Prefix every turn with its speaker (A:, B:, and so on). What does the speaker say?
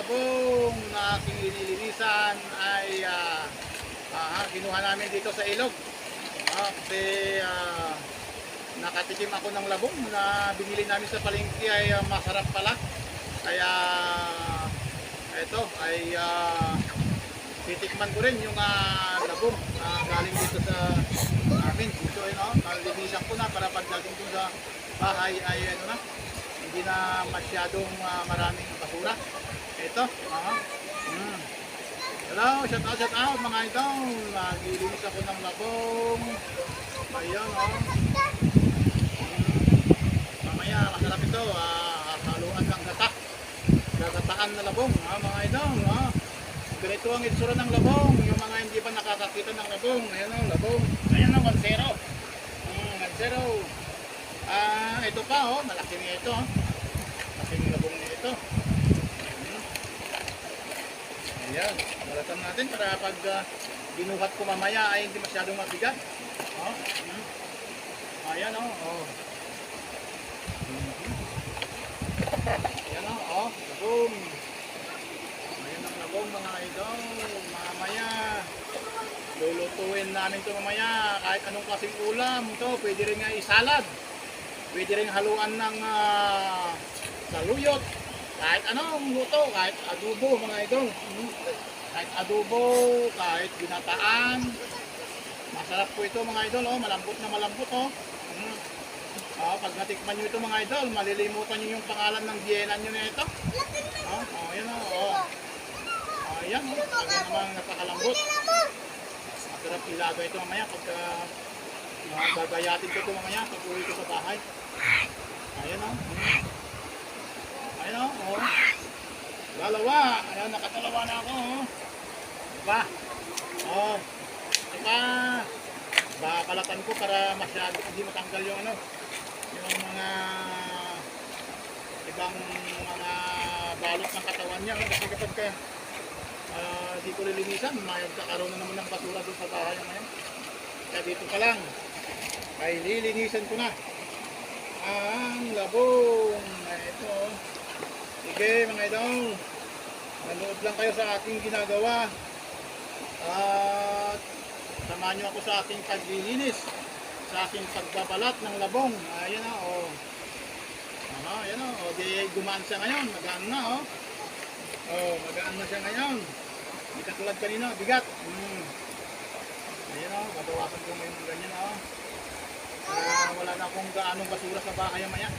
A: labong na aking inilinisan ay ah, ah, kinuha namin dito sa ilog. Kasi ah, nakatikim ako ng labong na binili namin sa palengke ay ah, masarap pala. Kaya ito ay ah, titikman ko rin yung ah, labong na galing dito sa amin. Dito ay no, nalinisan ko na para pagdating ko sa bahay ay ano na, hindi na masyadong ah, maraming basura. Ito, aha. Mm. Hello, shout out, shout out mga idol. Naglilinis ako ng labong. Ayan, oh. Mamaya, masarap ito. Ah, haluan ng gata. Gagataan na labong, ha, mga idol. Ha. Ganito ang itsura ng labong. Yung mga hindi pa nakakakita ng labong. Ayan, oh, labong. Ayan, oh, mansero. Mm, mansero. Ah, ito pa, oh. Malaki niya ito, oh. Malaking labong niya ito. Mm. Ayan, balatan natin para pag uh, binuhat ko mamaya ay hindi masyadong mabigat. Oh. mm. Ayan oh. oh. Ayan oh, oh. Labong. Ayan ang labong mga idol. Mamaya, lulutuin namin ito mamaya. Kahit anong klaseng ulam ito, pwede rin nga isalad. Pwede rin haluan ng ah, saluyot. Kahit anong luto, kahit adobo mga idol. Kahit adobo, kahit ginataan. Masarap po ito mga idol, oh. malambot na malambot. Oh. Mm. Ah, pag natikman nyo ito mga idol, malilimutan nyo yung pangalan ng biyenan nyo na ito. Oh, oh, yan oh. oh. Ah, yan oh. Talaga namang napakalambot. Masarap ilaga ito mamaya pagka uh, gagayatin ko ito mamaya pag uwi ko sa bahay. Ayan oh. Mm. Ayan o, oh. Dalawa. Ayan, nakatalawa na ako, oh. Diba? Oh. Diba? Bakalatan ko para masyado hindi matanggal yung ano, yung mga ibang mga balot ng katawan niya. Kasi kapag ka, ah, di ko lilinisan, magkakaroon na naman ng basura doon sa bahay ngayon. Kaya dito pa lang, ay lilinisan ko na ang labong ito. oh. Sige mga idol, nanood lang kayo sa aking ginagawa. At samahan nyo ako sa aking paglilinis, sa aking pagbabalat ng labong. Ayan na, oh. Ano, ayan o, oh. di gumaan siya ngayon, magaan na, oh. Oh, magaan na siya ngayon. Hindi katulad kanina, bigat. Hmm. Ayan o, babawasan ko ngayon ng ganyan, oh. Para wala na akong gaanong basura sa bahay maya.